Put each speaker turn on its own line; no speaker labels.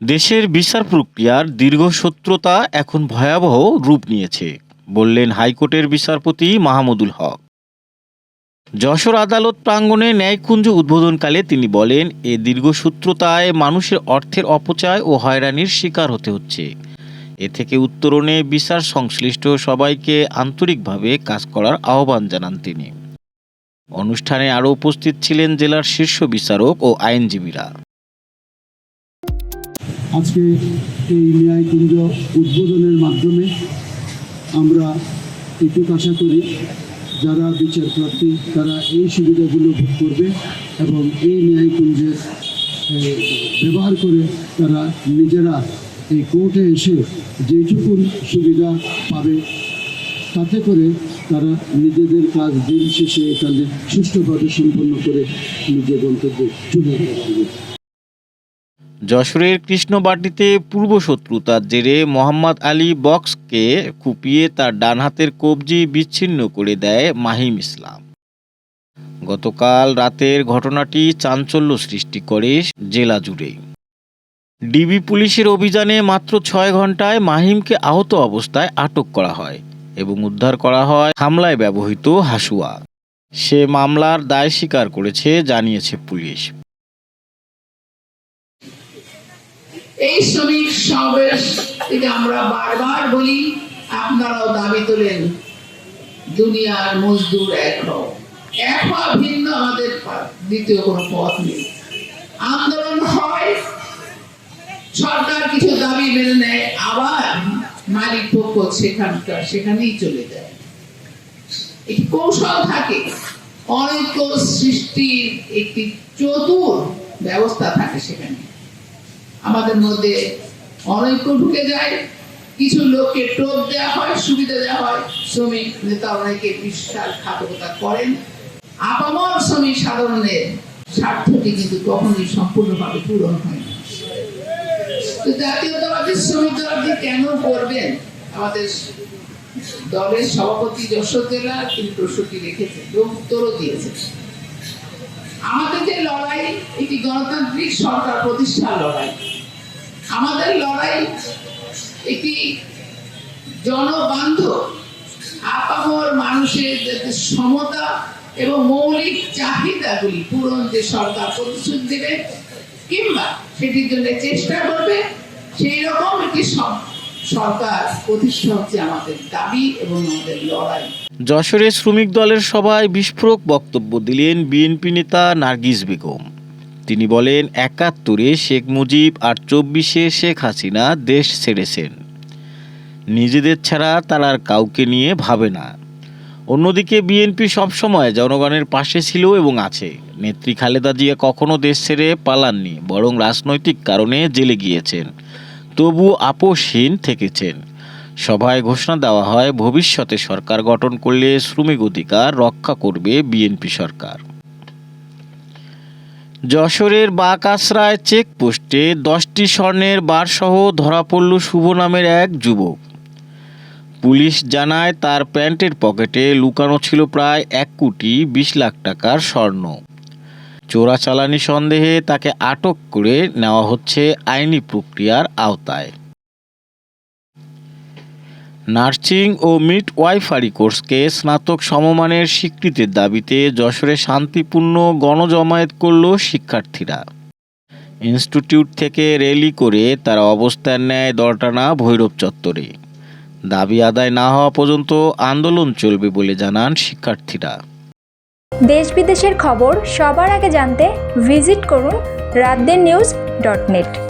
দেশের বিচার প্রক্রিয়ার দীর্ঘসূত্রতা এখন ভয়াবহ রূপ নিয়েছে, বললেন হাইকোর্টের বিচারপতি মাহমুদুল হক। যশোর আদালত প্রাঙ্গণে ন্যায়কুঞ্জ উদ্বোধনকালে তিনি বলেন, এ দীর্ঘসূত্রতায় মানুষের অর্থের অপচয় ও হয়রানির শিকার হতে হচ্ছে। এ থেকে উত্তরণে বিচার সংশ্লিষ্ট সবাইকে আন্তরিকভাবে কাজ করার আহ্বান জানান তিনি। অনুষ্ঠানে আরও উপস্থিত ছিলেন জেলার শীর্ষ বিচারক ও আইনজীবীরা।
আজকে এই ন্যায়কুঞ্জ উদ্বোধনের মাধ্যমে আমরা এটুকু আশা করি, যারা বিচার প্রার্থী, তারা এই সুবিধাগুলো ভোগ করবে এবং এই ন্যায়কুঞ্জের ব্যবহার করে তারা নিজেরা এই কোর্টে এসে যেটুকু সুবিধা পাবে, তাতে করে তারা নিজেদের কাজ দিন শেষে এখানে সুষ্ঠুভাবে সম্পন্ন করে নিজের গন্তব্যে চলে যেতে পারবে।
যশোরের কৃষ্ণবাটিতে পূর্বশত্রুতার জেরে মোহাম্মদ আলী বক্সকে কুপিয়ে তার ডান হাতের কবজি বিচ্ছিন্ন করে দেয় মাহিম ইসলাম। গতকাল রাতের ঘটনাটি চাঞ্চল্য সৃষ্টি করে জেলা জুড়ে। ডিবি পুলিশের অভিযানে মাত্র ছয় ঘন্টায় মাহিমকে আহত অবস্থায় আটক করা হয় এবং উদ্ধার করা হয় হামলায় ব্যবহৃত হাসুয়া। সে মামলার দায় স্বীকার করেছে, জানিয়েছে পুলিশ।
এই শ্রমিক সমাবেশ থেকে আমরা বারবার বলি, আপনারাও দাবি তোলেন, দুনিয়ার মজদুর এক এক ভিন্ন, আমাদের দ্বিতীয় কোনো পথ নেই। আন্দোলন হয়, সরকার কিছু দাবি মেনে নেয়, আবার মালিক পক্ষ সেখানকার সেখানেই চলে যায়। কৌশল থাকে, অনৈক্য সৃষ্টির একটি চতুর ব্যবস্থা থাকে সেখানে। আমাদের মধ্যে অনৈক্য ঢুকে যায়। কিছু লোককে টোপ দেওয়া হয়, সুবিধা দেওয়া হয়। শ্রমিক নেতা অনেকে বিশাল ঘাতকতা করেন। আপামর শ্রমিক সাধারণের স্বার্থটি কিন্তু কখনোই সম্পূর্ণভাবে পূরণ হয় না। জাতীয়তাবাদী শ্রমিক আপনি কেন করবেন? আমাদের দলের সভাপতি যশোর জেলা, তিনি প্রশ্নটি রেখেছেন উত্তরও দিয়েছেন। আমাদের যে লড়াই একটি গণতান্ত্রিক সরকার প্রতিষ্ঠার লড়াই। আমাদের লড়াই একটি জনবান্ধব, আপামর মানুষের যাতে সমতা এবং মৌলিক চাহিদাগুলি পূরণ যে সরকার প্রতিশ্রুতি দেবে, কিংবা সেটির জন্য চেষ্টা করবে, সেই রকম একটি সরকার প্রতিষ্ঠা হচ্ছে আমাদের দাবি এবং আমাদের লড়াই।
যশোরে শ্রমিক দলের সভায় বিস্ফোরক বক্তব্য দিলেন বিএনপি নেতা নার্গিস বেগম। তিনি বলেন, একাত্তরে শেখ মুজিব আর চব্বিশে শেখ হাসিনা দেশ ছেড়েছেন। নিজেদের ছাড়া তারা আর কাউকে নিয়ে ভাবে না। অন্যদিকে বিএনপি সবসময় জনগণের পাশে ছিল এবং আছে। নেত্রী খালেদা জিয়া কখনো দেশ ছেড়ে পালাননি, বরং রাজনৈতিক কারণে জেলে গিয়েছেন। তবু আপোষহীন থেকেছেন। সভায় ঘোষণা দেওয়া হয়, ভবিষ্যতে সরকার গঠন করলে শ্রমিক অধিকার রক্ষা করবে বিএনপি সরকার। যশোরের বাকাসরায় চেকপোস্টে দশটি স্বর্ণের বারসহ ধরা পড়ল শুভ নামের এক যুবক। পুলিশ জানায় তার প্যান্টের পকেটে লুকানো ছিল প্রায় এক কোটি বিশ লাখ টাকার স্বর্ণ। চোরাচালানি সন্দেহে তাকে আটক করে নেওয়া হচ্ছে আইনি প্রক্রিয়ার আওতায়। নার্সিং ও মিড ওয়াইফারি কোর্সকে স্নাতক সমমানের স্বীকৃতির দাবিতে যশোরে শান্তিপূর্ণ গণজমায়েত করল শিক্ষার্থীরা। ইনস্টিটিউট থেকে র্যালি করে তারা অবস্থান নেয় দলটানা ভৈরব চত্বরে। দাবি আদায় না হওয়া পর্যন্ত আন্দোলন চলবে বলে জানান শিক্ষার্থীরা।
দেশ বিদেশের খবর সবার আগে জানতে ভিজিট করুন রাতদের নিউজ ডট নেট।